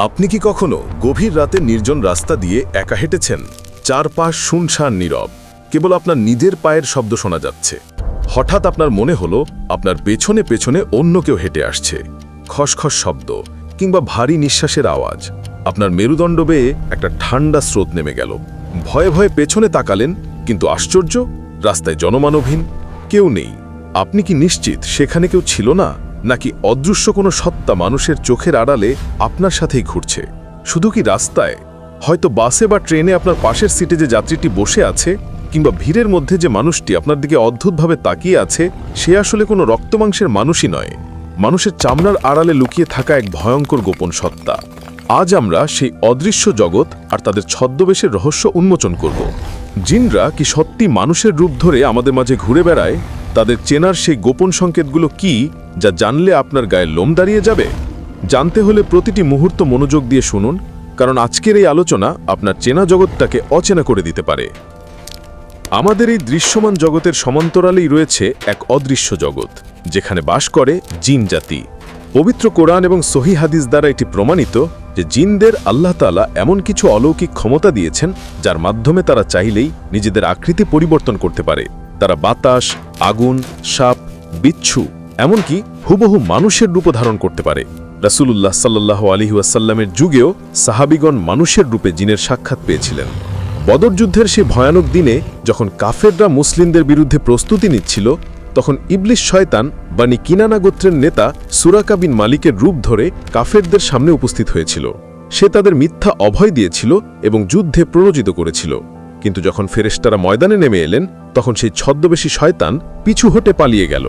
আপনি কি কখনো গভীর রাতে নির্জন রাস্তা দিয়ে একা হেঁটেছেন? চারপাশ শুনশান নীরব। কেবল আপনার নিজের পায়ের শব্দ শোনা যাচ্ছে। হঠাৎ আপনার মনে হলো আপনার পেছনে পেছনে অন্য কেউ হেঁটে আসছে। খসখস শব্দ কিংবা ভারী নিঃশ্বাসের আওয়াজ। আপনার মেরুদণ্ড বেয়ে একটা ঠান্ডা স্রোত নেমে গেল। ভয়ে ভয়ে পেছনে তাকালেন, কিন্তু আশ্চর্য, রাস্তায় জনমানবহীন কেউ নেই। আপনি কি নিশ্চিত সেখানে কেউ ছিল না? নাকি অদৃশ্য কোনো সত্তা মানুষের চোখের আড়ালে আপনার সাথেই ঘুরছে? শুধু কি রাস্তায়? হয়তো বাসে বা ট্রেনে আপনার পাশের সিটে যে যাত্রীটি বসে আছে, কিংবা ভিড়ের মধ্যে যে মানুষটি আপনার দিকে অদ্ভুতভাবে তাকিয়ে আছে, সে আসলে কোনো রক্তমাংসের মানুষই নয়। মানুষের চামড়ার আড়ালে লুকিয়ে থাকা এক ভয়ঙ্কর গোপন সত্তা। আজ আমরা সেই অদৃশ্য জগৎ আর তাদের ছদ্মবেশের রহস্য উন্মোচন করব। জিনরা কি সত্যি মানুষের রূপ ধরে আমাদের মাঝে ঘুরে বেড়ায়? তাদের চেনার সেই গোপন সংকেতগুলো কি যা জানলে আপনার গায়ে লোম দাঁড়িয়ে যাবে? জানতে হলে প্রতিটি মুহূর্ত মনোযোগ দিয়ে শুনুন, কারণ আজকের এই আলোচনা আপনার চেনা জগৎটাকে অচেনা করে দিতে পারে। আমাদের এই দৃশ্যমান জগতের সমান্তরালেই রয়েছে এক অদৃশ্য জগৎ, যেখানে বাস করে জিন জাতি। পবিত্র কোরআন এবং সহি হাদিস দ্বারা এটি প্রমাণিত যে জিনদের আল্লাহ তালা এমন কিছু অলৌকিক ক্ষমতা দিয়েছেন, যার মাধ্যমে তারা চাইলেই নিজেদের আকৃতি পরিবর্তন করতে পারে। তারা বাতাস, আগুন, সাপ, বিচ্ছু, এমনকি হুবহু মানুষের রূপ ধারণ করতে পারে। রাসূলুল্লাহ সাল্লাহ আলহি ওয়াসাল্লামের যুগেও সাহাবিগণ মানুষের রূপে জিনের সাক্ষাৎ পেয়েছিলেন। বদর যুদ্ধের সে ভয়ানক দিনে যখন কাফেররা মুসলিমদের বিরুদ্ধে প্রস্তুতি নিচ্ছিল, তখন ইবলিশ শয়তান বানি কিনানা গোত্রের নেতা সুরাকা বিন মালিকের রূপ ধরে কাফেরদের সামনে উপস্থিত হয়েছিল। সে তাদের মিথ্যা অভয় দিয়েছিল এবং যুদ্ধে প্ররোচিত করেছিল। কিন্তু যখন ফেরেস্তারা ময়দানে নেমে এলেন তখন সেই ছদ্মবেশী শয়তান পিছু হটে পালিয়ে গেল।